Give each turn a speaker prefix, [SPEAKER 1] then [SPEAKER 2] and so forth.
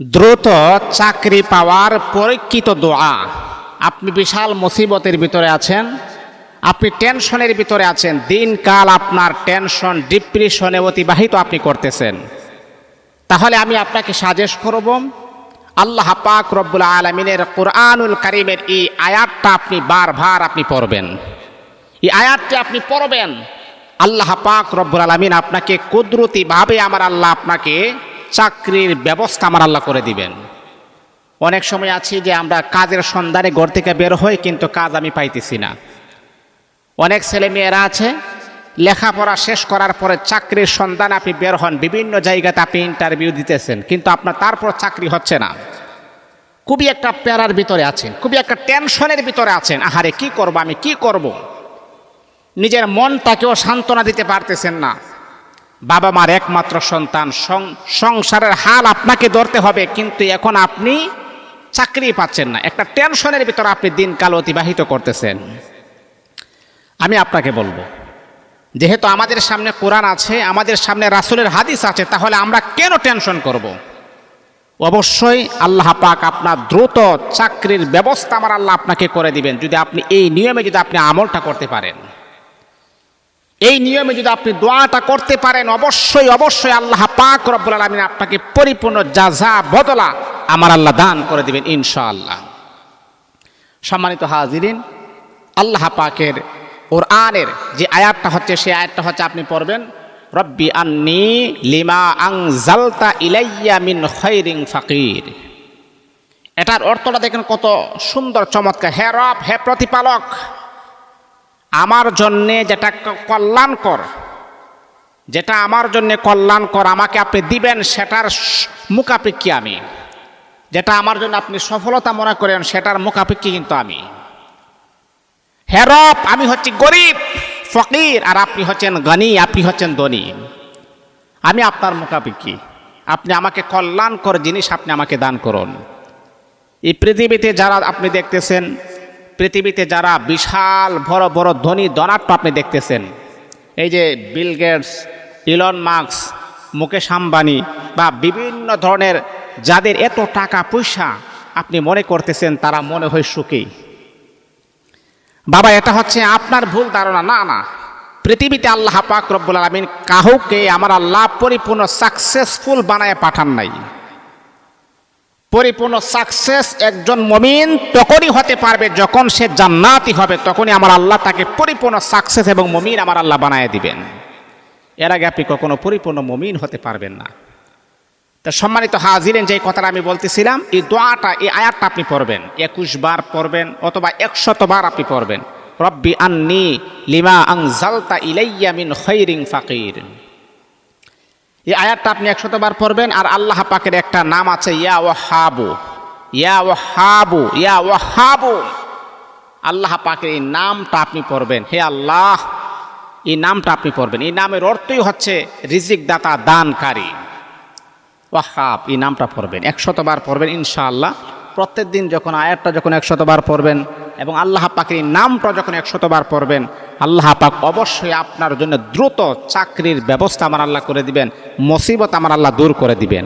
[SPEAKER 1] দ্রুত চাকরি পাওয়ার পরীক্ষিত দোয়া। আপনি বিশাল মুসিবতের ভিতরে আছেন। আপনি টেনশনের ভিতরে আছেন। দিনকাল আপনার টেনশন, ডিপ্রেশনে অতিবাহিত আপনি করতেছেন। তাহলে আমি আপনাকে সাজেস্ট করব, আল্লাহ পাক রব্বুল আলমিনের কোরআনুল করিমের এই আয়াতটা আপনি বারবার আপনি পড়বেন। এই আয়াতটি আপনি পড়বেন। আল্লাহ পাক রব্বুল আলমিন আপনাকে কুদরতিভাবে আমার আল্লাহ আপনাকে চাকরির ব্যবস্থা আমার আল্লাহ করে দিবেন। অনেক সময় আছি যে আমরা কাজের সন্ধানে ঘর থেকে বের হই, কিন্তু কাজ আমি পাইতেছি না। অনেক ছেলে মেয়েরা আছে, লেখাপড়া শেষ করার পরে চাকরির সন্ধান আপনি বের হন, বিভিন্ন জায়গাতে আপনি ইন্টারভিউ দিতেছেন, কিন্তু আপনার তারপর চাকরি হচ্ছে না। খুবই একটা প্যারার ভিতরে আছেন, খুবই একটা টেনশনের ভিতরে আছেন। আহারে, কি করব আমি, কি করব? নিজের মনটাকেও সান্ত্বনা দিতে পারতেছেন না। বাবা মার একমাত্র সন্তান সংসারের হাল আপনাকে ধরতে হবে, কিন্তু এখন আপনি চাকরি পাচ্ছেন না। একটা টেনশনের ভিতর আপনি দিনকাল অতিবাহিত করতেছেন। আমি আপনাকে বলব, যেহেতু আমাদের সামনে কোরআন আছে, আমাদের সামনে রাসুলের হাদিস আছে, তাহলে আমরা কেন টেনশন করব। অবশ্যই আল্লাহ পাক আপনার দ্রুত চাকরির ব্যবস্থা আমার আল্লাহ আপনাকে করে দিবেন, যদি আপনি এই নিয়মে যদি আপনি আমলটা করতে পারেন। এই নিয়মে যদি আপনি দোয়াটা করতে পারেন, অবশ্যই অবশ্যই আল্লাহ পাক রব্বুল আলমিন আপনাকে পরিপূর্ণ যা যা বদলা আমার আল্লাহ দান করে দিবেন ইনশাআল্লাহ। সম্মানিত হাজিরিন, আল্লাহ পাকের ওর আনের যে আয়াতটা হচ্ছে, সেই আয়াতটা হচ্ছে আপনি পড়বেন, রব্বি আন্নি লিমা আং জালতা ইলাইয়া মিন খৈরিং ফাকির। এটার অর্থটা দেখেন কত সুন্দর, চমৎকার। হে রব, হে প্রতিপালক আমার জন্যে যেটা কল্যাণকর, যেটা আমার জন্যে কল্যাণকর আমাকে আপনি দিবেন, সেটার মুখাপেক্ষী আমি। যেটা আমার জন্য আপনি সফলতা মনে করেন, সেটার মুখাপেক্ষী কিন্তু আমি। হেরপ আমি হচ্ছি গরিব, ফকির, আর আপনি হচ্ছেন গনি, আপনি হচ্ছেন ধনী। আমি আপনার মুখাপেক্ষী। আপনি আমাকে কল্যাণকর জিনিস আপনি আমাকে দান করুন। এই পৃথিবীতে যারা আপনি দেখতেছেন পৃথিবীতে যারা বিশাল বড় বড় ধনী ধনাট্য আপনি দেখতেছেন, এই যে Bill Gates, Elon Musk Mukesh Ambani বা বিভিন্ন ধরনের যাদের এত টাকা পয়সা আপনি মনে করতেছেন তারা মনে হয় সুখী। বাবা, এটা হচ্ছে আপনার ভুল ধারণা। না না। পৃথিবীতে আল্লাহ পাক রব্বুল আলমিন কাহুকে আমার আল্লাহ পরিপূর্ণ সাকসেসফুল বানায় পাঠান নাই। পরিপূর্ণ সাকসেস একজন মমিন তখনই হতে পারবে যখন সে জান্নাতি হবে। তখনই আমার আল্লাহ তাকে পরিপূর্ণ সাকসেস এবং মমিন আমার আল্লাহ বানায় দিবেন। এর আগে আপনি কখনো পরিপূর্ণ মমিন হতে পারবেন না। তা সম্মানিত হাজিরেন যে কথাটা আমি বলতেছিলাম, এই দোয়াটা, এই আয়াতটা আপনি পড়বেন। একুশ বার পড়বেন অথবা একশত বার আপনি পড়বেন। রব্বি আন্নি লিমা আং জালতা ইলাইয়া মিন খৈরিং ফাকির। এই আয়াতটা আপনি একশত বার পড়বেন আর আল্লাহ পাকের একটা নাম আছে, ইয়া ও হাবু ইয়া ও হাবু ইয়া ও হাবু আল্লাহ পাকের এই নামটা আপনি পড়বেন। হে আল্লাহ, এই নামটা আপনি পড়বেন। এই নামের অর্থই হচ্ছে রিজিক দাতা দানকারী। ওয়াহাব, এই নামটা পড়বেন। একশতবার পড়বেন ইনশাআল্লাহ। প্রত্যেক দিন যখন আয়াতটা যখন একশতবার পড়বেন এবং আল্লাহ পাকের এই নামটা যখন একশতবার পড়বেন আল্লাহ পাক অবশ্যই আপনার জন্য দ্রুত চাকরির ব্যবস্থা আমার আল্লাহ করে দিবেন, মুসিবত আমার আল্লাহ দূর করে দিবেন।